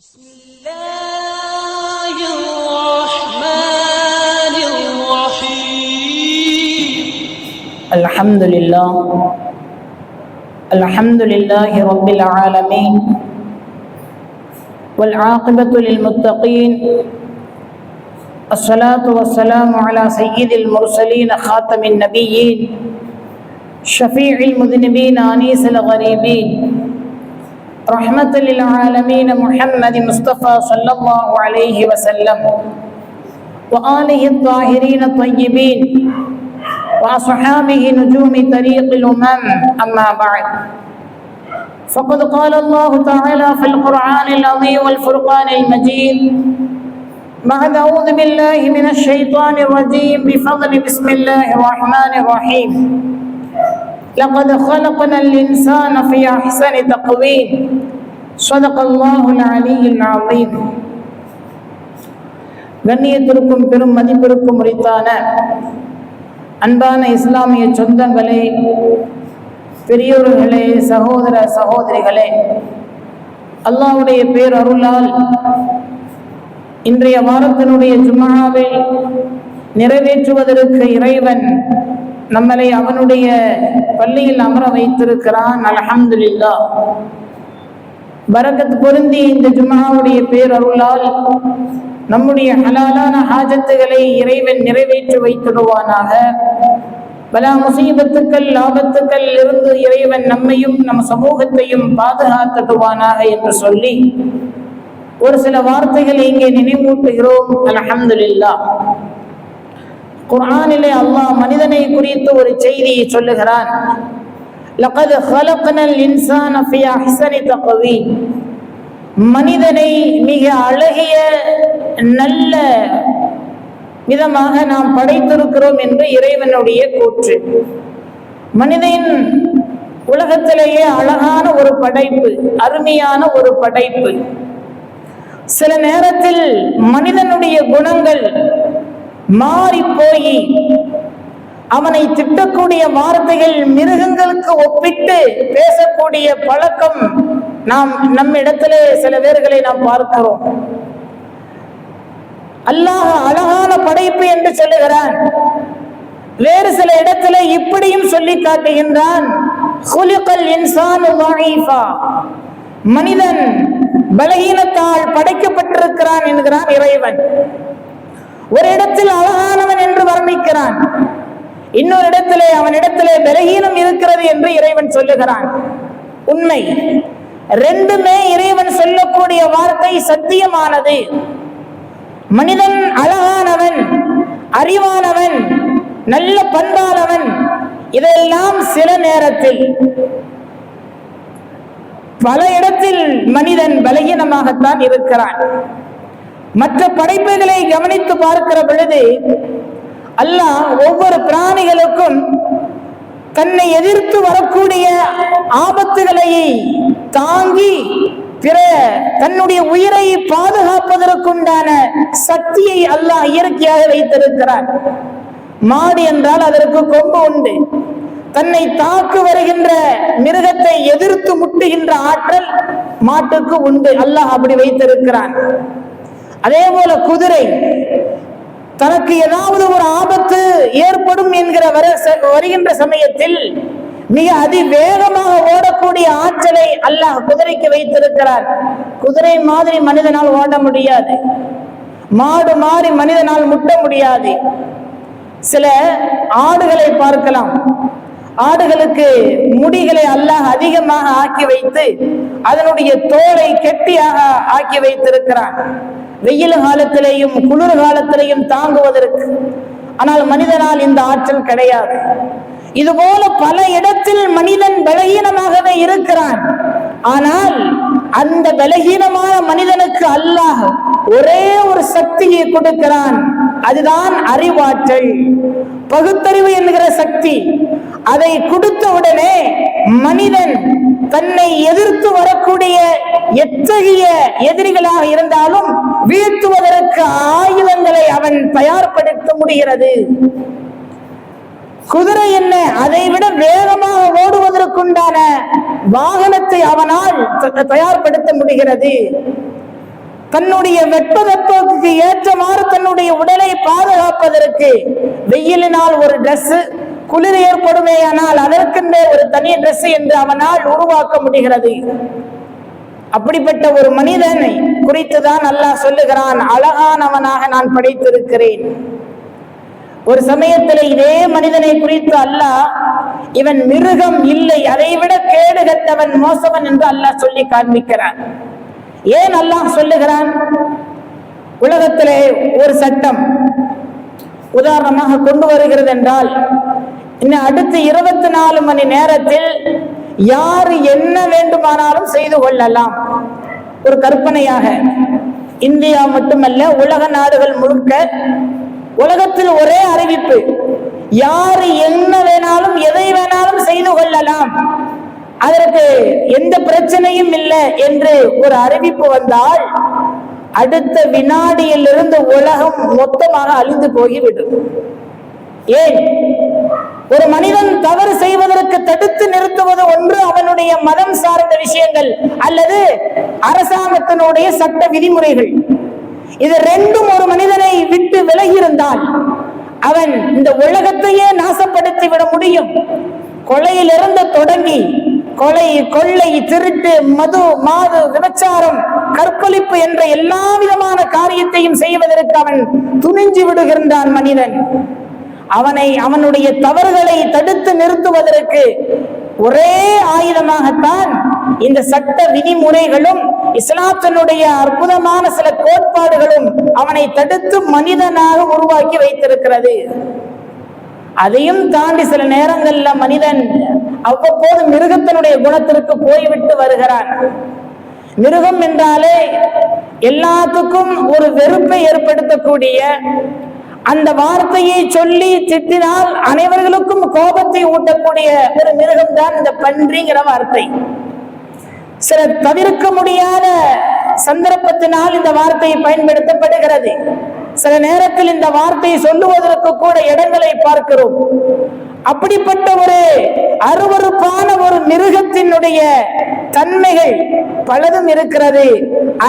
بسم الله الرحمن الرحيم. الحمد لله. الحمد لله رب العالمين. والعاقبة للمتقين. الصلاة والسلام على سيد المرسلين خاتم النبيين شفيع المذنبين أنيس الغريبين. رحمة للعالمين محمد مصطفى صلى الله عليه وسلم. وآله الطاهرين الطيبين. وأصحابه نجوم طريق الأمم. أما بعد. فقد قال الله تعالى في القرآن العظيم والفرقان المجيد. بعد أعوذ بالله من الشيطان الرجيم. بفضل بسم الله الرحمن الرحيم. لقد خلقنا الإنسان في أحسن تقويم صدق الله العلي العظيم கண்ணியத்திற்கும் பெரும் மதிப்பிற்கும் உரித்தான அன்பான இஸ்லாமிய சொந்தங்களே பெரியோர்களே சகோதர சகோதரிகளே அல்லாஹ்வுடைய பேர் அருளால் இன்றைய வாரத்தினுடைய ஜும்மாவில் நிறைவேற்றுவதற்கு இறைவன் நம்மளை அவனுடைய பள்ளியில் அமர வைத்திருக்கிறான். அல்ஹம்துலில்லா. பரக்கத் பொருந்தி இந்த ஜும்மாவுடைய பேர் அருளால் நம்முடைய ஹலாலான ஹாஜத்துகளை இறைவன் நிறைவேற்றி வைத்திடுவானாக. பலா முசீபத்துக்கள் லாபத்துக்கள் இருந்து இறைவன் நம்மையும் நம் சமூகத்தையும் பாதுகாத்துடுவானாக என்று சொல்லி ஒரு சில வார்த்தைகளை இங்கே நினைவூட்டுகிறோம். அல்ஹம்துலில்லா. குரானிலே அல்லாஹ் மனிதனை குறித்து ஒரு செய்தியை சொல்லுகிறான். லகத் ஹலக்னல் இன்சான ஃபி அஹ்ஸனி மனிதனை மிக அழகிய நல்ல விதமாக நாம் படைத்திருக்கிறோம் என்று இறைவனுடைய கூற்று. மனிதன் உலகத்திலேயே அழகான ஒரு படைப்பு அருமையான ஒரு படைப்பு. சில நேரத்தில் மனிதனுடைய குணங்கள் மாறி போய் அவனை திட்டக்கூடிய வார்த்தைகள் மிருகங்களுக்கு ஒப்பிட்டு பேசக்கூடிய பழக்கம் நாம் நம் இடத்திலே சில பேர்களை நாம் பார்க்கிறோம். அல்லாஹ் அழகான படைப்பு என்று சொல்லுகிறான். வேறு சில இடத்துல இப்படியும் சொல்லி காட்டுகின்றான். மனிதன் பலகீனத்தால் படைக்கப்பட்டிருக்கிறான் என்கிறான் இறைவன். ஒரு இடத்தில் அழகானவன் என்று வர்ணிக்கிறான். இன்னொரு இடத்திலே அவனிடத்திலே பலகீனம் இருக்கிறது என்று இறைவன் சொல்லுகிறான். உண்மை. ரெண்டுமே இறைவன் சொல்லக்கூடிய வார்த்தை சத்தியமானது. மனிதன் அழகானவன் அறிவானவன் நல்ல பண்பானவன் இதெல்லாம் சில நேரத்தில். பல இடத்தில் மனிதன் பலகீனமாகத்தான் இருக்கிறான். மற்ற படைப்புகளை கவனித்து பார்க்கிற பொழுது அல்லாஹ் ஒவ்வொரு பிராணிகளுக்கும் தன்னை எதிர்த்து வரக்கூடிய ஆபத்துகளை தாங்கி பிற தன்னுடைய உயிரை பாதுகாப்பதற்குண்டான சக்தியை அல்லாஹ் இயற்கையாக வைத்திருக்கிறார் மாடு என்றால் அதற்கு கொம்பு உண்டு. தன்னை தாக்கு வருகின்ற மிருகத்தை எதிர்த்து முட்டுகின்ற ஆற்றல் மாட்டுக்கு உண்டு. அல்லாஹ் அப்படி வைத்திருக்கிறான். அதே போல குதிரை. தனக்கு ஏதாவது ஒரு ஆபத்து ஏற்படும் என்கிற வர வருகின்ற சமயத்தில் மிக அதிவேகமாக ஓடக்கூடிய ஆற்றலை அல்லாஹ் குதிரைக்கு வைத்திருக்கிறார். குதிரை மாதிரி மனிதனால் ஓட முடியாது. மாடு மாறி மனிதனால் முட்ட முடியாது. சில ஆடுகளை பார்க்கலாம். ஆடுகளுக்கு முடிகளை அல்லாஹ் அதிகமாக ஆக்கி வைத்து அதனுடைய தோலை கெட்டியாக ஆக்கி வைத்திருக்கிறான். வெயில் காலத்திலேயும் குளிர் காலத்திலேயும் தாங்குவதற்கு. ஆனால் மனிதனால் இந்த ஆற்றல் கிடையாது. இதுபோல பல இடத்தில் மனிதன் பலகீனமாகவே இருக்கிறான். ஆனால் அந்த பலகீனமான மனிதனுக்கு அல்லாஹ் ஒரே ஒரு சக்தியை கொடுக்கிறான். அதுதான் அறிவாற்றல். பகுத்தறிவு என்கிற சக்தி. அதை கொடுத்த உடனே மனிதன் தன்னை எதிர்த்து வரக்கூடிய எத்தகைய எதிரிகளாக இருந்தாலும் வீழ்த்துவதற்கு ஆயுதங்களை அவன் தயார்படுத்த முடிகிறது. குதிரை என்ன? அதை விட வேகமாக ஓடுவதற்குண்டான வாகனத்தை அவனால் த- தயார்படுத்த முடிகிறது. தன்னுடைய வெப்பதத்துவத்துக்கு ஏற்றமாறு தன்னுடைய உடலை பாதுகாப்பதற்கு வெயிலினால் ஒரு Dress குளிர் ஏற்படுமே ஆனால் அதற்கென்றே ஒரு தனி Dress என்று அவனால் உருவாக்க முடிகிறது. அப்படிப்பட்ட ஒரு மனிதனை குறித்துதான் அல்லாஹ் சொல்லுகிறான் அழகானவனாக நான் படைத்திருக்கிறேன். ஒரு சமயத்தில் இதே மனிதனை குறித்து அல்லாஹ் இவன் மிருகம் இல்லை அதைவிட கேடு கட்டவன் மோசவன் என்று அல்லாஹ் சொல்லி காண்பிக்கிறான். ஏன் அல்லாஹ் சொல்லுகிறான்? உலகத்திலே ஒரு சட்டம் உதாரணமாக கொண்டு வருகிறது என்றால் இன்னும் அடுத்த இருபத்தி நாலு மணி நேரத்தில் யார் என்ன வேண்டுமானாலும் செய்து கொள்ளலாம். ஒரு கற்பனையாக இந்தியா மட்டுமல்ல உலக நாடுகள் முழுக்க உலகத்தில் ஒரே அறிவிப்பு யார் என்ன வேணாலும் எதை வேணாலும் செய்து கொள்ளலாம். அதற்கு எந்த பிரச்சனையும் இல்லை என்று ஒரு அறிவிப்பு வந்தால் அடுத்த வினாடியிலிருந்து உலகம் மொத்தமாக அழிந்து போய்விடும் ஏன்? ஒரு மனிதன் தவறு செய்வதற்கு தடுத்து நிறுத்துவது ஒன்று அவனுடைய மதம் சார்ந்த விஷயங்கள் அல்லது அரசாங்கத்தினுடைய சட்ட விதிமுறைகள். இது ரெண்டும் ஒரு மனிதனை விட்டு விலகியிருந்தால் அவன் இந்த உலகத்தையே நாசப்படுத்தி விட முடியும். கொலையிலிருந்து தொடங்கி கொலை கொள்ளை திருட்டு மது மாது விபச்சாரம் கற்பழிப்பு என்ற எல்லா விதமான காரியத்தையும் செய்வதற்கு அவன் துணிஞ்சு விடுகின்றான் மனிதன். அவனை அவனுடைய தவறுகளை தடுத்து நிறுத்துவதற்கு ஒரே ஆயுதமாகத்தான் இந்த சட்ட விதிமுறைகளும் இஸ்லாத்தினுடைய அற்புதமான சில கோட்பாடுகளும் அவனை தடுத்து மனிதனாக உருவாக்கி வைத்திருக்கிறது. அதையும் தாண்டி சில நேரங்கள்ல மனிதன் அவ்வப்போது மிருகத்தினுடைய குணத்திற்கு போய்விட்டு வருகிறான் மிருகம் என்றாலே எல்லாத்துக்கும் ஒரு வெறுப்பை ஏற்படுத்தக்கூடிய அந்த வார்த்தையை சொல்லி திட்டினால் அனைவர்களுக்கும் கோபத்தை ஊட்டக்கூடிய ஒரு மிருகம் தான் இந்த பன்றிங்கிற வார்த்தை. சில தவிர்க்க முடியாத சந்தர்ப்பத்தினால் இந்த வார்த்தை பயன்படுத்தப்படுகிறது. சில நேரத்தில் இந்த வார்த்தையை சொல்லுவதற்கு கூட இடங்களை பார்க்கிறோம். அப்படிப்பட்ட ஒரு அருவருப்பான ஒரு மிருகத்தினுடைய தன்மைகள் பலதும் இருக்கிறது.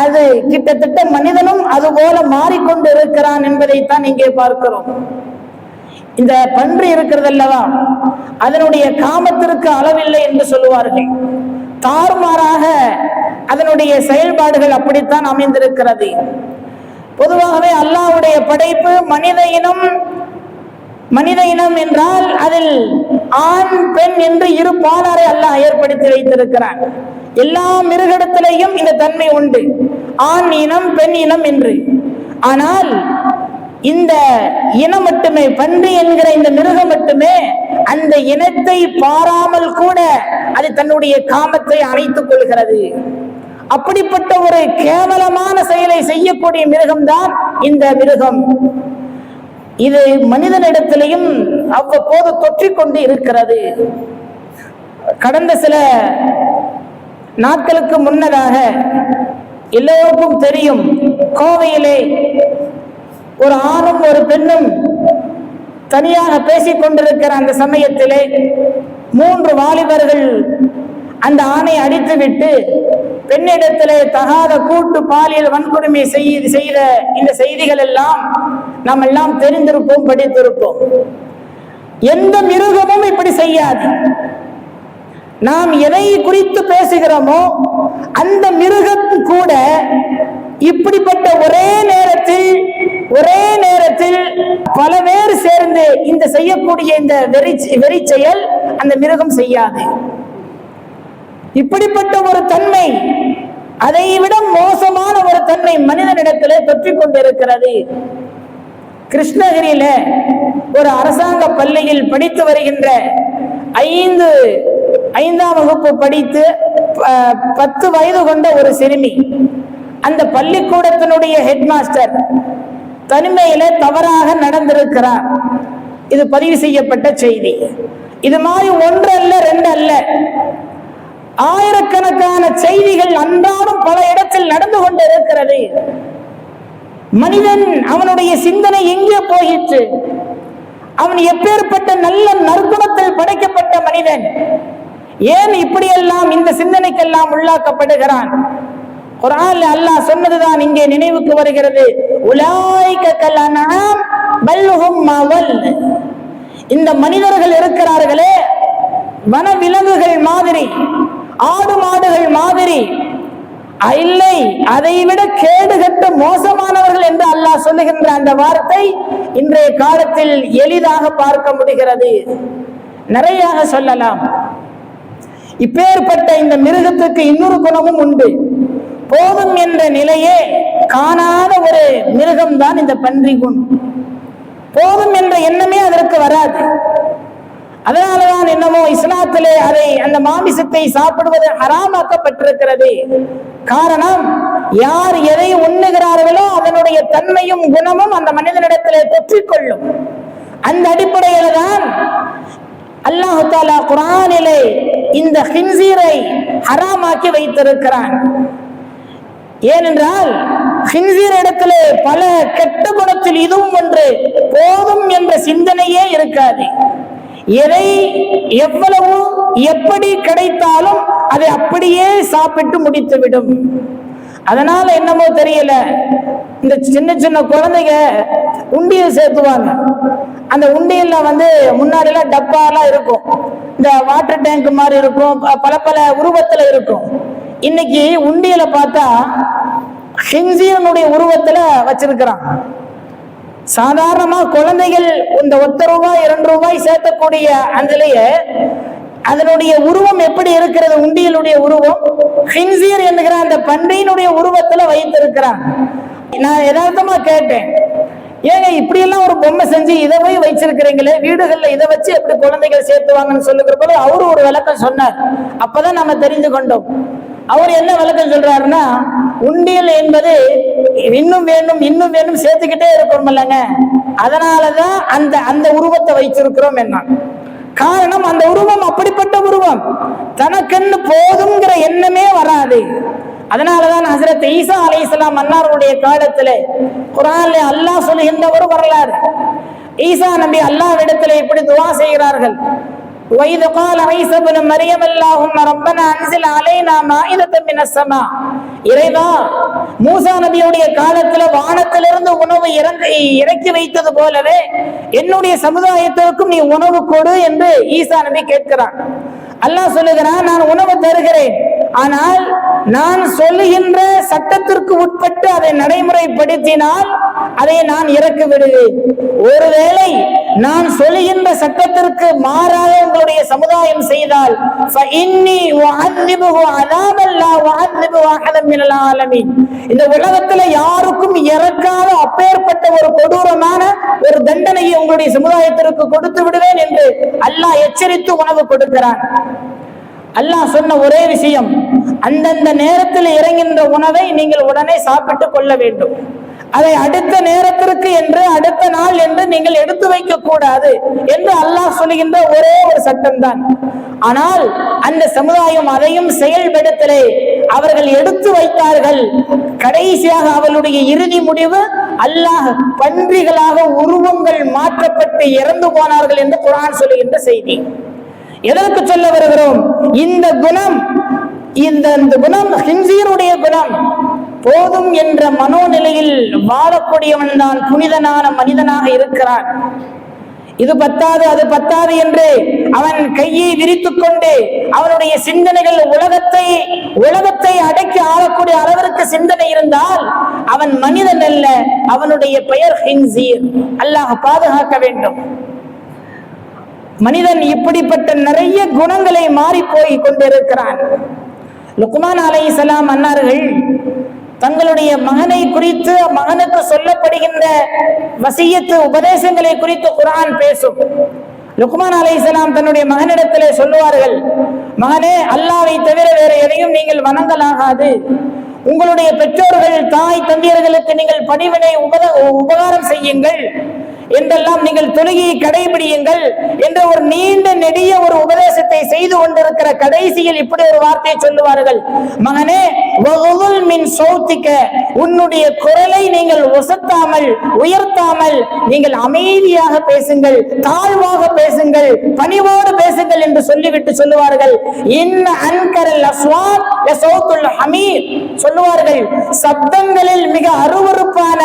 அது கிட்டத்தட்ட மனிதனும் அது போல மாறிக்கொண்டு இருக்கிறான் என்பதைத்தான் இங்கே பார்க்கிறோம். இந்த பன்றி இருக்கிறது அல்லவா அதனுடைய காமத்திற்கு அளவில்லை என்று சொல்லுவார்கள். தாறுமாறாக அதனுடைய செயல்பாடுகள் அப்படித்தான் அமைந்திருக்கிறது. பொதுவாகவே அல்லாஹ்வுடைய படைப்பு மனித இனம் மனித இனம் என்றால் அதில் ஆண் பெண் என்று இரு பாலாரை அல்லாஹ் ஏற்படுத்தி வைத்திருக்கிறான். எல்லா மிருகடத்திலையும் இந்த தன்மை உண்டு. ஆண் இனம் பெண் இனம் என்று. ஆனால் இந்த இனம் மட்டுமே பன்றி என்கிற இந்த மிருகம் மட்டுமே அந்த இனத்தை பாராமல் கூட அது தன்னுடைய காமத்தை அணைத்துக் கொள்கிறது. அப்படிப்பட்ட ஒரு கேவலமான செயலை செய்யக்கூடிய மிருகம்தான் இந்த மிருகம். இது மனிதனிடத்திலையும் அவ்வப்போது தொற்றிக்கொண்டு இருக்கிறது. கடந்த சில நாட்களுக்கு முன்னதாக எல்லோருக்கும் தெரியும் கோவையிலே ஒரு ஆணும் ஒரு பெண்ணும் தனியாக பேசிக் கொண்டிருக்கிற அந்த சமயத்திலே மூன்று வாலிபர்கள் அந்த ஆணை அடித்துவிட்டு பெண்ணிடத்திலே தகாத கூட்டு பாலியல் வன்கொடுமை செய்து செய்த இந்த செய்திகள் எல்லாம் நாம் எல்லாம் தெரிந்திருப்போம் படித்திருப்போம். எந்த மிருகமும் இப்படி செய்யாது. நாம் எதை குறித்து பேசுகிறோமோ அந்த மிருகம் கூட இப்படிப்பட்ட ஒரே நேரத்தில் ஒரே நேரத்தில் பல பேர் சேர்ந்து இந்த செய்யக்கூடிய இந்த வெறி வெறி செயல் அந்த மிருகம் செய்யாது. இப்படிப்பட்ட ஒரு தன்மை அதை விட மோசமான ஒரு தன்மை மனிதனிடத்திலே தொற்றிக் கொண்டிருக்கிறது கிருஷ்ணகிரியில ஒரு அரசாங்க பள்ளியில் படித்து வருகின்ற ஐந்து ஐந்தாம் வகுப்பு படித்து பத்து வயது கொண்ட ஒரு சிறுமி அந்த பள்ளிக்கூடத்தினுடைய ஹெட் மாஸ்டர் தனிமையில தவறாக நடந்திருக்கிறார். இது பதிவு செய்யப்பட்ட செய்தி. இது மாதிரி ஒன்று அல்ல ரெண்டு அல்ல ஆயிரக்கணக்கான செய்திகள் அன்றாடம் பல இடத்தில் நடந்து கொண்டிருக்கிறது. மனிதன் அவனுடைய சிந்தனை எங்கே போயிற்று? அவன் எப்பேற்பட்ட நல்ல நற்குணத்தில் படைக்கப்பட்ட மனிதன்? ஏன் இப்படியெல்லாம் இந்த சிந்தனைக்கெல்லாம் உள்ளாக்கப்படுகிறான்? குரான்ல அல்லாஹ் சொன்னதுதான் இங்கே நினைவுக்கு வருகிறது. உலாய்க இந்த மனிதர்கள் இருக்கிறார்களே வனவிலங்குகள் மாதிரி. ஆடு மாடுகள் மாதிரி. இல்லை அதைவிட கேடுகட்ட மோசமானவர்கள் என்று அல்லாஹ் சொல்லுகின்ற அந்த வார்த்தை இன்றைய காலத்தில் எளிதாக பார்க்க முடிகிறது. நிறைய சொல்லலாம். இப்பேற்பட்ட இந்த மிருகத்துக்கு இன்னொரு குணமும் உண்டு. போதும் என்ற நிலையே காணாத ஒரு மிருகம்தான் இந்த பன்றி குண் போதும் என்ற எண்ணமே அதற்கு வராது. அதனாலதான் என்னமோ இஸ்லாத்திலே அதை அந்த மாமிசத்தை சாப்பிடுவது ஹராமாக்கப்பட்டிருக்கிறது. காரணம் யார் எதை உண்ணுகிறார்களோ அதனுடைய தன்மையும் குணமும் அந்த மனிதனிடத்திலே பெற்றுக்கொள்ளும். அந்த அடிப்படையில தான் அல்லாஹு தாலா குரானிலே இந்த ஹின்சீரை ஹராமாக்கி வைத்திருக்கிறான். ஏனென்றால் ஹின்சீர் இடத்திலே பல கெட்ட குணத்தில் இதுவும் ஒன்று போதும் என்ற சிந்தனையே இருக்காது. எதை எவ்வளவு எப்படி கிடைத்தாலும் அதை அப்படியே சாப்பிட்டு முடித்துவிடும். அதனால என்னமோ தெரியல. இந்த சின்ன சின்ன குழந்தைங்க உண்டியல் சேர்த்துவாங்க. அந்த உண்டியல்ல வந்து முன்னாடிலாம் டப்பாலாம் இருக்கும். இந்த வாட்டர் டேங்க் மாதிரி இருக்கும். பல பல உருவத்துல இருக்கும். இன்னைக்கு உண்டியலை பார்த்தா ஹின்சியனுடைய உருவத்துல வச்சிருக்கிறான். சாதாரணமா குழந்தைகள் இந்த ஒத்த ரூபாய் இரண்டு ரூபாய் சேர்த்தக்கூடிய அந்திலேயே அதனுடைய உருவம் எப்படி இருக்கிறது? உண்டியலுடைய உருவம். ஹின்சீர் என்கிற அந்த பன்றியினுடைய உருவத்துல வைத்திருக்கிறான். நான் யதார்த்தமா கேட்டேன். ஏங்க இப்படி எல்லாம் ஒரு பொம்மை செஞ்சு இதை போய் வச்சிருக்கிறீங்களே? வீடுகள்ல இதை வச்சு எப்படி குழந்தைகள் சேர்த்துவாங்கன்னு சொல்லுகிற போல அவரு ஒரு விளக்கம் சொன்னார். அப்பதான் நம்ம தெரிந்து கொண்டோம். அவர் என்ன விளக்கம் சொல்றாருன்னா உண்டியல் என்பது இன்னும் வேணும் இன்னும் வேணும் சேர்த்துக்கிட்டே இருக்கணும் இல்லைங்க அதனாலதான் அந்த அந்த உருவத்தை வைச்சிருக்கிறோம் என்ன காரணம் அந்த உருவம் அப்படிப்பட்ட உருவம். தனக்குன்னு போதுங்கிற எண்ணமே வராது. அதனாலதான் ஹசரத் ஈசா அலைஹிஸ்ஸலாம் மன்னாருடைய காலத்திலே குரான்ல அல்லாஹ் சொல்லுகின்ற ஒரு வரலாறு. ஈசா நம்பி அல்லாஹ் இடத்துல இப்படி துவா செய்கிறார்கள். وإذ قال عيسى ابن مريم اللهم ربنا أنزل علينا مائدة من السماء இறைவா மூசா நபியுடைய காலத்துல வானத்திலிருந்து உணவு இறங்க இறக்கி வைத்தது போலவே என்னுடைய சமுதாயத்திற்கும் நீ உணவு கொடு என்று ஈசா நபி கேட்கிறான் அல்லாஹ் சொல்லுகிறான் நான் உணவு தருகிறேன் ஆனால் நான் சொல்லுகின்ற சட்டத்திற்கு உட்பட்டு அதை நடைமுறைப்படுத்தினால் அதை நான் இறக்கு விடுவேன் ஒருவேளை நான் சொல்லுகின்ற சட்டத்திற்கு மாறாக உங்களுடைய சமுதாயம் செய்தால் இந்த உலகத்துல யாருக்கும் இறக்காத அப்பேற்பட்ட ஒரு கொடூரமான ஒரு தண்டனையை உங்களுடைய சமுதாயத்திற்கு கொடுத்து விடுவேன் என்று அல்லாஹ் எச்சரித்து உணவு கொடுக்கிறான். அல்லாஹ் சொன்ன ஒரே விஷயம் அந்தந்த நேரத்தில் இறங்கின்ற உணவை நீங்கள் உடனே சாப்பிட்டு கொள்ள வேண்டும். அதை அடுத்த நேரத்திற்கு என்று அடுத்த நாள் என்று நீங்கள் எடுத்து வைக்க கூடாது என்று அல்லாஹ் சொல்லுகின்ற ஒரே ஒரு சட்டம் தான் ஆனால் அந்த சமுதாயம் அதையும் செயல்படுத்தலே. அவர்கள் எடுத்து வைத்தார்கள். கடைசியாக அவளுடைய இறுதி முடிவு அல்லாஹ் பன்றிகளாக உருவங்கள் மாற்றப்பட்டு இறந்து போனார்கள் என்று குரான் சொல்லுகின்ற செய்தி. எதற்கு சொல்ல வருகிறோம்? இந்த குணம் இந்த குணம் ஹின்சீருடைய குணம். போதும் என்ற மனோநிலையில் வாழக்கூடியவன் தான் புனிதனான மனிதனாக இருக்கிறான். இது பத்தாது அது பத்தாது என்று அவன் கையை விரித்துக் கொண்டு அவனுடைய சிந்தனைகள் உலகத்தை உலகத்தை அடக்கி ஆளக்கூடிய அளவிற்கு சிந்தனை இருந்தால் அவன் மனிதன் அல்ல அவனுடைய பெயர் ஹிங்ஸீர் அல்லாஹ் பாதுகாக்க வேண்டும். மனிதன் இப்படிப்பட்ட நிறைய குணங்களை மாறி போய் கொண்டிருக்கிறான். லுக்மான் அலைஹிஸ்ஸலாம் அன்னார்கள் தங்களுடைய மகனை குறித்து மகனுக்கு சொல்லப்படுகின்ற வசியத்து உபதேசங்களை குறித்து குரான் பேசும். லுக்மான் அலைஹிஸ்ஸலாம் தன்னுடைய மகனிடத்திலே சொல்லுவார்கள் மகனே அல்லாவை தவிர வேற எதையும் நீங்கள் வணங்கலாகாது. உங்களுடைய பெற்றோர்கள் தாய் தந்தையர்களுக்கு நீங்கள் பணிவினை உபத உபகாரம் செய்யுங்கள். என்றெல்லாம் நீங்கள் தொழுகையை கடைபிடியுங்கள் என்ற ஒரு நீண்ட நெடிய ஒரு உபதேசத்தை செய்து கொண்டிருக்கிற கடைசியில் இப்படி ஒரு வார்த்தையை சொல்லுவார்கள். மகனே மின் சௌத்திக்க உன்னுடைய குரலை நீங்கள் ஒசத்தாமல் உயர்த்தாமல் நீங்கள் அமைதியாக பேசுங்கள் தாழ்வாக பேசுங்கள் பணிவோடு பேசுங்கள் என்று சொல்லிவிட்டு சொல்லுவார்கள். இன்ன அன்கரல் அஸ்வாத் லசௌத்துல் ஹமீர் சொல்லுவார்கள். சப்தங்களில் மிக அருவருப்பான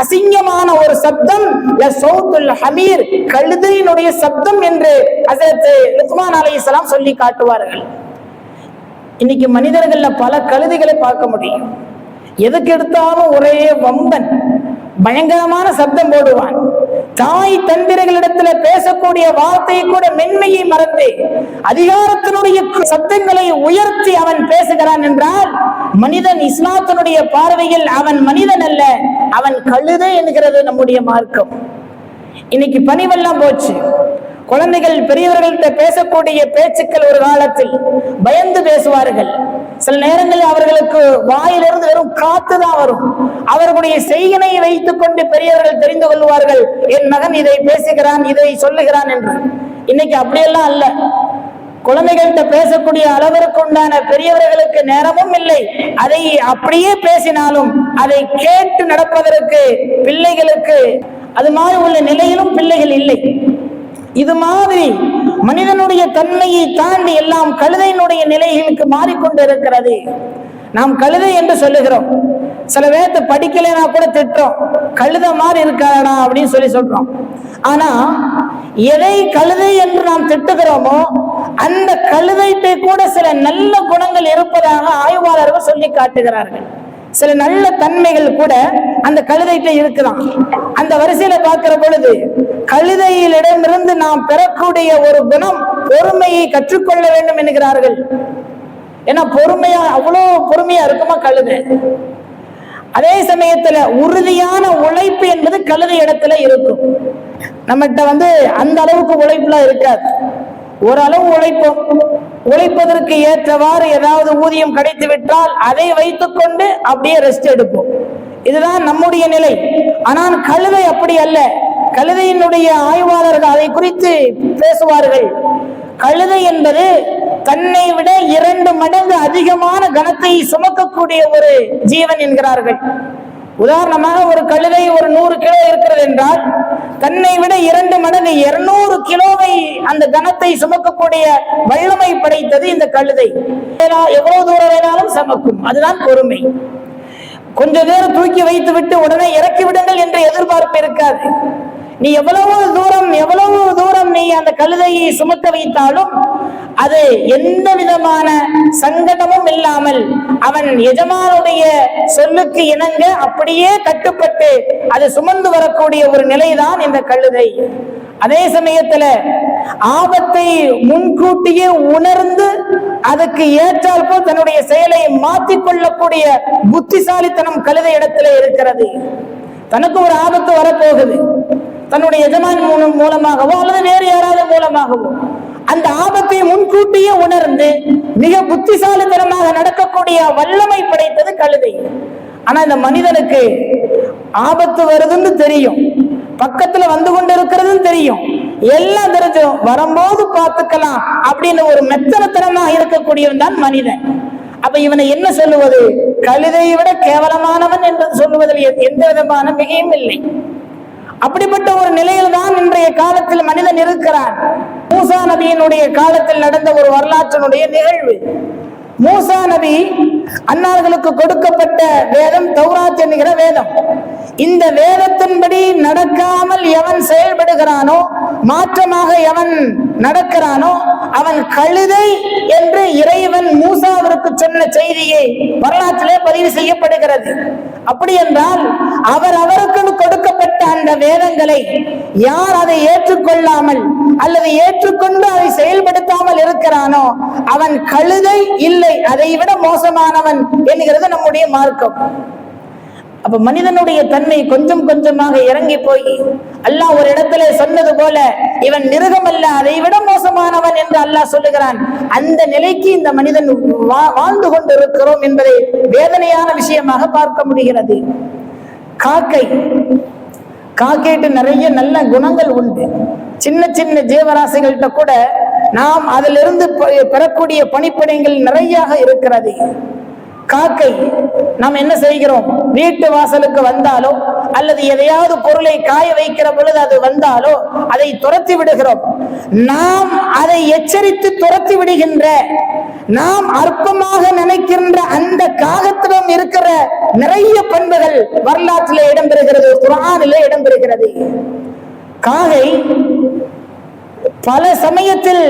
அசிங்கமான ஒரு சப்தம் லசௌத்துல் ஹமீர் கழுதையினுடைய சப்தம் என்று ஹசரத் லுக்மான் சொல்லி காட்டுவார்கள். இன்னைக்கு மனிதர்கள்ல பல கழுதைகளை பார்க்க முடியும். எதுக்கு எடுத்தாலும் ஒரே வம்பன் பயங்கரமான சப்தம் போடுவான். தாய் தந்திரங்களிடத்துல பேசக்கூடிய வார்த்தையை கூட மென்மையை மறந்து அதிகாரத்தினுடைய சப்தங்களை உயர்த்தி அவன் பேசுகிறான் என்றால் மனிதன் இஸ்லாத்தினுடைய பார்வையில் அவன் மனிதன் அல்ல அவன் கழுதை என்கிறது நம்முடைய மார்க்கம். இன்னைக்கு பணிவெல்லாம் போச்சு. குழந்தைகள் பெரியவர்கள்ட்ட பேசக்கூடிய பேச்சுக்கள் ஒரு காலத்தில் பயந்து பேசுவார்கள். சில நேரங்களில் அவர்களுக்கு வாயிலிருந்து வெறும் காத்து தான் வரும். அவர்களுடைய செய்கனை வைத்துக் கொண்டு பெரியவர்கள் தெரிந்து கொள்வார்கள் என் மகன் இதை பேசுகிறான் இதை சொல்லுகிறான் என்று. இன்னைக்கு அப்படியெல்லாம் அல்ல. குழந்தைகள்கிட்ட பேசக்கூடிய அளவிற்கு உண்டான பெரியவர்களுக்கு நேரமும் இல்லை. அதை அப்படியே பேசினாலும் அதை கேட்டு நடப்பதற்கு பிள்ளைகளுக்கு அது மாதிரி உள்ள நிலையிலும் பிள்ளைகள் இல்லை. இது மாதிரி மனிதனுடைய தன்மையை தாண்டி எல்லாம் கழுதையினுடைய நிலைகளுக்கு மாறிக்கொண்டு இருக்கிறது நாம் கழுதை என்று சொல்லுகிறோம். சில பேர்த்து படிக்கலைன்னா கூட திட்டுறோம். கழுத மாதிரி இருக்காடா அப்படின்னு சொல்லி சொல்றோம். ஆனா எதை கழுதை என்று நாம் திட்டுகிறோமோ அந்த கழுதைக்கு கூட சில நல்ல குணங்கள் இருப்பதாக ஆய்வாளர்கள் சொல்லி காட்டுகிறார்கள். சில நல்ல தன்மைகள் கூட அந்த கழுதைகிட்ட இருக்குதான். அந்த வரிசையில பார்க்கிற பொழுது கழுதையிலிடமிருந்து நாம் பெறக்கூடிய ஒரு குணம் பொறுமையை கற்றுக்கொள்ள வேண்டும் என்கிறார்கள். ஏன்னா பொறுமையா அவ்வளோ பொறுமையா இருக்குமா கழுதை? அதே சமயத்துல உறுதியான உழைப்பு என்பது கழுதை இடத்துல இருக்கும். நம்மகிட்ட வந்து அந்த அளவுக்கு உழைப்புலாம் இருக்காது. ஓரளவு உழைப்போம். உழைப்பதற்கு ஏற்றவாறு ஏதாவது ஊதியம் கிடைத்து விட்டால் அதை வைத்துக்கொண்டு அப்படியே ரெஸ்ட் எடுப்போம். இதுதான் நம்முடைய நிலை. ஆனால் கழுதை அப்படி அல்ல. கழுதையினுடைய ஆய்வாளர்கள் அதை குறித்து பேசுவார்கள். கழுதை என்பது தன்னை விட இரண்டு மடங்கு அதிகமான கனத்தை சுமக்கக்கூடிய ஒரு ஜீவன் என்கிறார்கள். உதாரணமாக ஒரு கழுதை ஒரு நூறு கிலோ இருக்கிறது என்றால் தன்னை விட இரண்டு மடங்கு இருநூறு கிலோவை அந்த கனத்தை சுமக்கக்கூடிய வல்லமை படைத்தது இந்த கழுதை. எவ்வளவு தூரம் வேணாலும் சமக்கும். அதுதான் பொறுமை. கொஞ்ச நேரம் தூக்கி வைத்து விட்டு உடனே இறக்கி விடுங்கள் என்ற எதிர்பார்ப்பு இருக்காது. நீ எவ்வளவு தூரம் எவ்வளவு தூரம் நீ அந்த கழுதையை சுமக்க வைத்தாலும் அது எந்த விதமான சங்கடமும் இல்லாமல் அவன் எஜமானுடைய சொல்லுக்கு இணங்க அப்படியே கட்டுப்பட்டு அது சுமந்து வரக்கூடிய ஒரு நிலைதான் இந்த கழுதை. அதே சமயத்துல ஆபத்தை முன்கூட்டியே உணர்ந்து அதுக்கு ஏற்றால் போல் தன்னுடைய செயலை மாற்றிக் கொள்ளக்கூடிய புத்திசாலித்தனம் கழுதை இடத்துல இருக்கிறது. தனக்கு ஒரு ஆபத்து வரப்போகுது. தன்னுடைய எஜமான் மூலம் மூலமாகவோ அல்லது வேறு யாராவது மூலமாகவோ அந்த ஆபத்தை முன்கூட்டியே உணர்ந்து மிக புத்திசாலித்தனமாக நடக்கக்கூடிய வல்லமை படைத்தது கழுதை. ஆனா இந்த மனிதனுக்கு ஆபத்து வருதுன்னு தெரியும். பக்கத்துல வந்து கொண்டு இருக்கிறதுன்னு தெரியும். எல்லாம் தெரிஞ்சிடும் வரும்போது பார்த்துக்கலாம் அப்படின்னு ஒரு மெத்தனத்தனமாக இருக்கக்கூடியவன் தான் மனிதன். அப்ப இவனை என்ன சொல்லுவது? கழுதையை விட கேவலமானவன் என்று சொல்லுவதில் எந்த விதமான மிகையும் இல்லை. அப்படிப்பட்ட ஒரு நிலையில் தான் இன்றைய காலத்தில் மனிதன் இருக்கிறான். மூசா நபியினுடைய காலத்தில் நடந்த ஒரு வரலாற்றினுடைய நிகழ்வு. மூசா நபி அன்னார்களுக்கு கொடுக்கப்பட்ட வேதம் தௌராத் என்கிற வேதம். இந்த வேதத்தின்படி நடக்காமல் எவன் செயல்படுகிறானோ மாற்றமாக எவன் நடக்கிறானோ அவன் கழுதை என்று இறைவன் மூசாவிற்கு சொன்ன செய்தியை வரலாற்றிலே பதிவு செய்யப்படுகிறது. அப்படி என்றால் அவர் அவருக்கு கொடுக்கப்பட்ட வேதங்களை யார் அதை ஏற்றுக்கொள்ளாமல் அல்லது ஏற்றுக்கொண்டு அதை செயல்படுத்தாமல் இருக்கிறானோ அவன் கழுதை இல்லை. அதை விட மோசமானவன் என்கிறது நம்முடைய மார்க்கம். அப்ப மனிதனுடைய தன்மை கொஞ்சம் கொஞ்சமாக இறங்கி போய் அல்லாஹ் ஒரு இடத்துல சொன்னது போல இவன் மிருகம் அல்ல அதை விட மோசமானவன் என்று அல்லாஹ் சொல்லுகிறான். அந்த நிலைக்கு இந்த மனிதன் வா- வாழ்ந்து கொண்டிருக்கிறோம் என்பதை வேதனையான விஷயமாக பார்க்க முடிகிறது. காக்கை காக்கைட்டு நிறைய நல்ல குணங்கள் உண்டு. சின்ன சின்ன ஜீவராசிகள்கிட்ட கூட நாம் அதிலிருந்து பெ- பெறக்கூடிய பணிப்படைகள் நிறையாக இருக்கிறது. காக்கை நாம் என்ன செய்கிறோம்? வீட்டு வாசலுக்கு வந்தாலோ அல்லது எதையாவது பொருளை காய வைக்கிற பொழுது அது வந்தாலோ அதை துரத்தி விடுகிறோம். நாம் அதை எச்சரித்து துரத்தி விடுகின்ற நாம் அற்பமாக நினைக்கின்ற அந்த காகத்திடம் இருக்கிற நிறைய பண்புகள் வரலாற்றிலே இடம்பெறுகிறது குரானிலே இடம்பெறுகிறது. காகை பல சமயத்தில்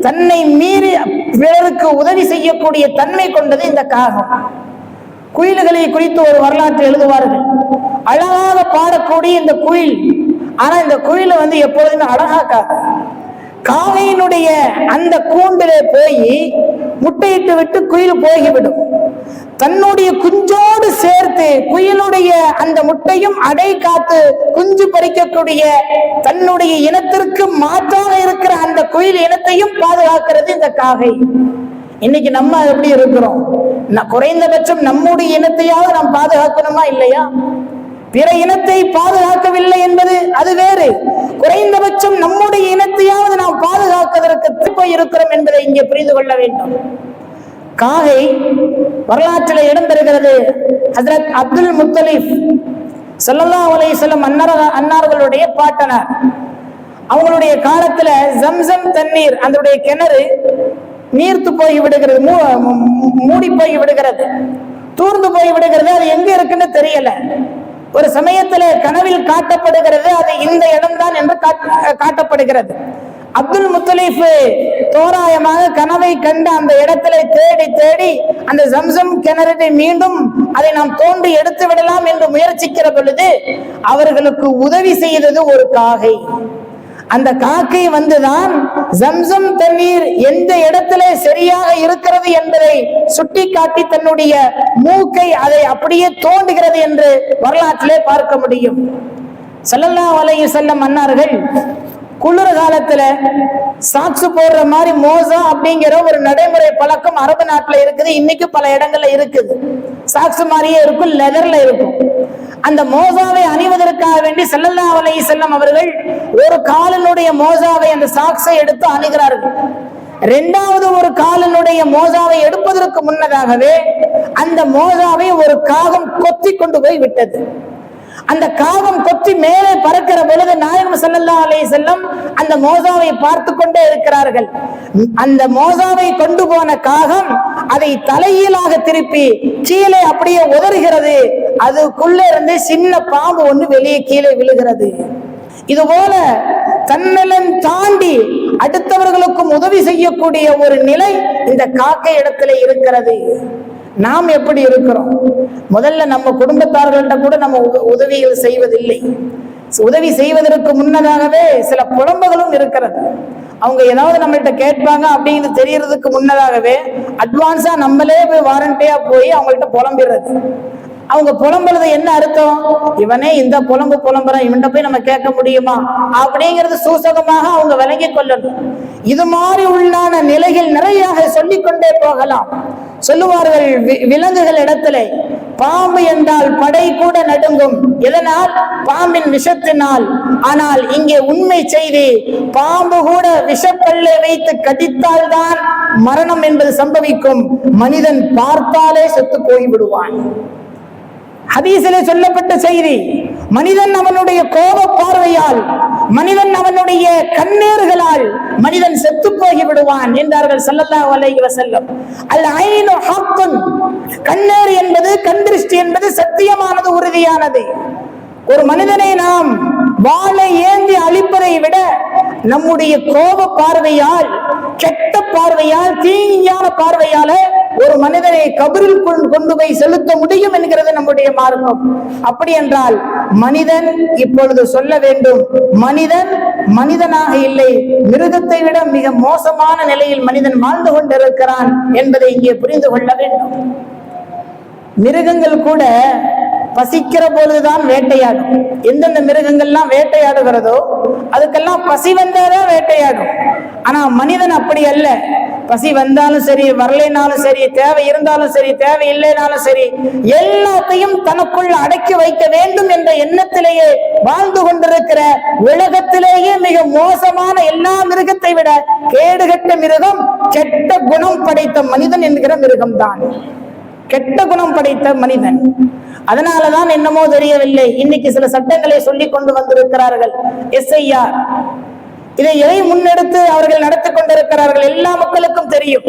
தன்னை மீறி பிறருக்கு உதவி செய்யக்கூடிய தன்மை கொண்டது இந்த காகம். குயில்களை குறித்து ஒரு வரலாற்று எழுதுவார்கள். அழகாக பாடக்கூடிய இந்த குயில் ஆனா இந்த குயில வந்து எப்பொழுதுமே அழகாக்காது. காகையினுடைய அந்த கூண்டிலே போய் முட்டையிட்டு விட்டு குயில் போய்விடும் தன்னுடைய குஞ்சோடு சேர்த்து குயிலுடைய அந்த முட்டையும் அடை காத்து குஞ்சு பறிக்கக்கூடிய தன்னுடைய இனத்திற்கு மாற்றாக இருக்கிற அந்த குயில் இனத்தையும் பாதுகாக்கிறது இந்த காகை. இன்னைக்கு நம்ம எப்படி இருக்கிறோம்? குறைந்தபட்சம் நம்முடைய இனத்தையாவது நாம் பாதுகாக்கணுமா இல்லையா? பிற இனத்தை பாதுகாக்கவில்லை என்பது அது வேறு. குறைந்தபட்சம் நம்முடைய இனத்தையாவது நாம் பாதுகாப்பதற்கு திருப்ப இருக்கிறோம் என்பதை இங்கே புரிந்து கொள்ள வேண்டும். காகை வரலாற்றில் இடம்பெறுகிறது ஹசரத் அப்துல் முத்தலீப் ஸல்லல்லாஹு அலைஹி வஸல்லம் அன்னார அன்னார்களுடைய பாட்டனார். அவங்களுடைய காலத்துல ஜம்சம் தண்ணீர் அதனுடைய கிணறு நீர்த்து போய் விடுகிறது மூடி போய் விடுகிறது. தூர்ந்து போய் விடுகிறது அது எங்க இருக்குன்னு தெரியல. ஒரு சமயத்துல கனவில் காட்டப்படுகிறது அது இந்த இடம்தான் என்று காட்- காட்டப்படுகிறது. அப்துல் முத்தலீஃப் தோராயமாக கனவை கண்டு அந்த இடத்துல தேடி தேடி அந்த சம்சம் கிணறனை மீண்டும் அதை நாம் தோண்டி எடுத்து விடலாம் என்று முயற்சிக்கிற பொழுது அவர்களுக்கு உதவி செய்தது ஒரு காகை. அந்த காக்கை வந்துதான் ஜம்சம் தண்ணீர் எந்த இடத்துல சரியாக இருக்கிறது என்பதை சுட்டி காட்டி தன்னுடைய மூக்கை அதை அப்படியே தோண்டுகிறது என்று வரலாற்றிலே பார்க்க முடியும். செல்லல்லா அலைஹி வஸல்லம் அன்னார்கள் குளிர காலத்துல சாக்ஸ் போடுற மாதிரி மோசா அப்படிங்கிற ஒரு நடைமுறை பழக்கம் அரபு நாட்டுல இருக்குது. இன்னைக்கு பல இடங்கள்ல இருக்குது. சாக்ஸ் மாதிரியே இருக்கும் லெதர்ல இருக்கும். அந்த மோசாவை அணிவதற்காக வேண்டி செல்லல்லா அலைஹி செல்லம் அவர்கள் ஒரு காலனுடைய மோசாவை அந்த சாக்ஸை எடுத்து அணுகிறார்கள். இரண்டாவது ஒரு காலனுடைய மோசாவை எடுப்பதற்கு முன்னதாகவே அந்த மோசாவை ஒரு காகம் கொத்தி கொண்டு போய் விட்டது. அந்த காகம் கொத்தி மேலே பறக்கிற பொழுது நாயகம் ஸல்லல்லாஹு அலே செல்லம் அந்த மோசாவை பார்த்து கொண்டே இருக்கிறார்கள். அந்த மோசாவை கொண்டு போன காகம் அதை தலையீலாக திருப்பி கீழே அப்படியே உதறுகிறது. அதுக்குள்ளே இருந்து சின்ன பாம்பு ஒண்ணு வெளியே கீழே விழுகிறது. இது போல தன்னலன் தாண்டி அடுத்தவர்களுக்கும் உதவி செய்யக்கூடிய ஒரு நிலை இந்த காக்கை இடத்துல இருக்கிறது. நாம் எப்படி இருக்கிறோம்? முதல்ல நம்ம குடும்பத்தார்கள்ட்ட கூட நம்ம உத- உதவிகள் செய்வதில்லை. உதவி செய்வதற்கு முன்னதாகவே சில புலம்புகளும் இருக்கிறது. அவங்க ஏதாவது நம்மள்கிட்ட கேட்பாங்க அப்படின்னு தெரியறதுக்கு முன்னதாகவே அட்வான்ஸா நம்மளே போய் வாரண்டியா போய் அவங்கள்ட்ட புலம்பிடுறது. அவங்க புலம்புறது என்ன அர்த்தம்? இவனே இந்த புலம்பு புலம்புறான் இவன்கிட்ட போய் நம்ம கேட்க முடியுமா? அப்படிங்கிறது சூசகமாக அவங்க விளங்கி கொள்ளணும். இது மாதிரி உள்ளான நிலைகள் நிறைய சொல்லிக்கொண்டே போகலாம். சொல்லுவார்கள் வி- விலங்குகள் இடத்துல. பாம்பு என்றால் படை கூட நடுங்கும். எதனால்? பாம்பின் விஷத்தினால். ஆனால் இங்கே உண்மை செய்தி பாம்பு கூட விஷப்பல்லை வைத்து கடித்தால்தான் மரணம் என்பது சம்பவிக்கும். மனிதன் பார்த்தாலே செத்து போய் விடுவான் ஹதீஸிலே சொல்லப்பட்ட செய்தி மனிதன் அவனுடைய கோப பார்வையால் மனிதன் அவனுடைய கண்ணீர்களால் மனிதன் செத்து போகி விடுவான் என்றார்கள் சல்லல்லா அலைஹி வஸல்லம். அல் ஐனு ஹக்குன் கண்ணீர் என்பது கண்திருஷ்டி என்பது சத்தியமானது உறுதியானது. ஒரு மனிதனை நாம் வாழை ஏந்தி அழிப்பதை விட நம்முடைய கோப பார்வையால் கெட்ட பார்வையால் தீயான பார்வையால ஒரு மனிதனை கபரில் கொண்டு போய் செலுத்த முடியும் என்கிறது நம்முடைய மார்க்கம். அப்படி என்றால் மனிதன் இப்பொழுது சொல்ல வேண்டும் மனிதன் மனிதனாக இல்லை மிருகத்தை விட மிக மோசமான நிலையில் மனிதன் வாழ்ந்து கொண்டிருக்கிறான் என்பதை இங்கே புரிந்து கொள்ள வேண்டும். மிருகங்கள் கூட பசிக்கிற பொழுதுதான் வேட்டையாடும். எந்தெந்த மிருகங்கள்லாம் வேட்டையாடுகிறதோ அதுக்கெல்லாம் பசி வந்தாதான் வேட்டையாடும். ஆனா மனிதன் அப்படி அல்ல. பசி வந்தாலும் சரி வரலைனாலும் சரி தேவை இருந்தாலும் சரி தேவை இல்லைனாலும் சரி எல்லாத்தையும் தனக்குள் அடக்கி வைக்க வேண்டும் என்ற எண்ணத்திலேயே வாழ்ந்து கொண்டிருக்கிற உலகத்திலேயே மிக மோசமான எல்லா மிருகத்தை விட கேடுகட்ட மிருகம் கெட்ட குணம் படைத்த மனிதன் என்கிற மிருகம்தான். கெட்ட குணம் படைத்த மனிதன். அதனாலதான் என்னமோ தெரியவில்லை. இன்னைக்கு சில சட்டங்களை சொல்லி கொண்டு வந்திருக்கிறார்கள். எஸ்ஐஆர். இதை எதை முன்னெடுத்து அவர்கள் நடத்தி கொண்டிருக்கிறார்கள்? எல்லா மக்களுக்கும் தெரியும்.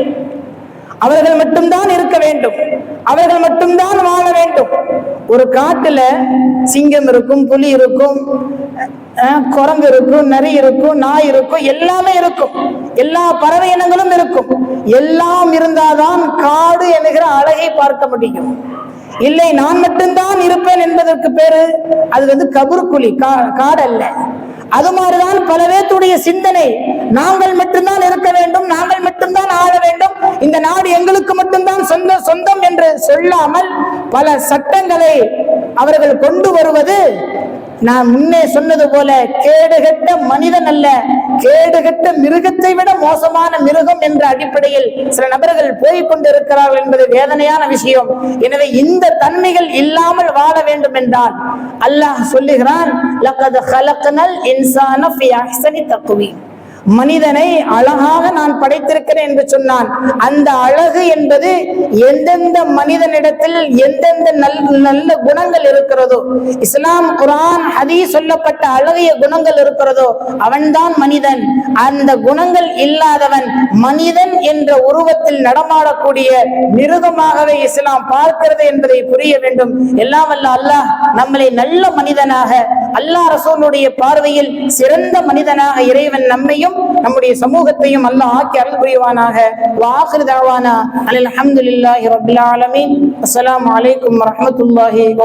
அவர்கள் மட்டும்தான் இருக்க வேண்டும். அவர்கள் மட்டும்தான் வாழ வேண்டும். ஒரு காட்டுல சிங்கம் இருக்கும் புலி இருக்கும் அஹ், குரங்கு இருக்கும் நரி இருக்கும் நாய் இருக்கும் எல்லாமே இருக்கும். எல்லா பறவை இனங்களும் இருக்கும். எல்லாம் இருந்தாதான் காடு என்கிற அழகை பார்க்க முடியும். இல்லை நான் மட்டும்தான் இருப்பேன் என்பதற்கு பேரு அது வந்து கபுர்குழி கா காடல்ல. அது மாதிரிதான் பல பேத்துடைய சிந்தனை. நாங்கள் மட்டும்தான் இருக்க வேண்டும் நாங்கள் மட்டும்தான் ஆள வேண்டும். இந்த நாடு எங்களுக்கு மட்டும்தான் சொந்த சொந்தம் என்று சொல்லாமல் பல சட்டங்களை அவர்கள் கொண்டு வருவது நான் முன்னே சொன்னது போல கேடுகட்ட மனிதன் அல்ல. கேடுகட்ட மிருகத்தை விட மோசமான மிருகம் என்ற அடிப்படையில் சில நபர்கள் போய்க் கொண்டிருக்கிறார்கள் என்பது வேதனையான விஷயம். எனவே இந்த தன்மைகள் இல்லாமல் வாழ வேண்டும் என்றால் அல்லாஹ் சொல்லுகிறான் "லகத் ஹலக்னல் இன்சான தக்குவி மனிதனை அழகாக நான் படைத்திருக்கிறேன் என்று சொன்னான். அந்த அழகு என்பது எந்தெந்த மனிதனிடத்தில் எந்தெந்த நல் நல்ல குணங்கள் இருக்கிறதோ இஸ்லாம் குரான் ஹதீஸ் சொல்லப்பட்ட அழகிய குணங்கள் இருக்கிறதோ அவன்தான் மனிதன். அந்த குணங்கள் இல்லாதவன் மனிதன் என்ற உருவத்தில் நடமாடக்கூடிய மிருகமாகவே இஸ்லாம் பார்க்கிறது என்பதை புரிய வேண்டும். எல்லாம் வல்ல அல்லாஹ் நம்மளை நல்ல மனிதனாக அல்லாஹ் ரசூலுடைய பார்வையில் சிறந்த மனிதனாக இறைவன் நம்மையும் நம்முடைய சமூகத்தையும் அல்லாஹ் ஆக்கி அருள் புரிவானாக வாஹிர் தாவானா அல்ஹம்துலில்லாஹி ரப்பில் ஆலமீன் அஸ்ஸலாமு அலைக்கும் வரஹ்மத்துல்லாஹி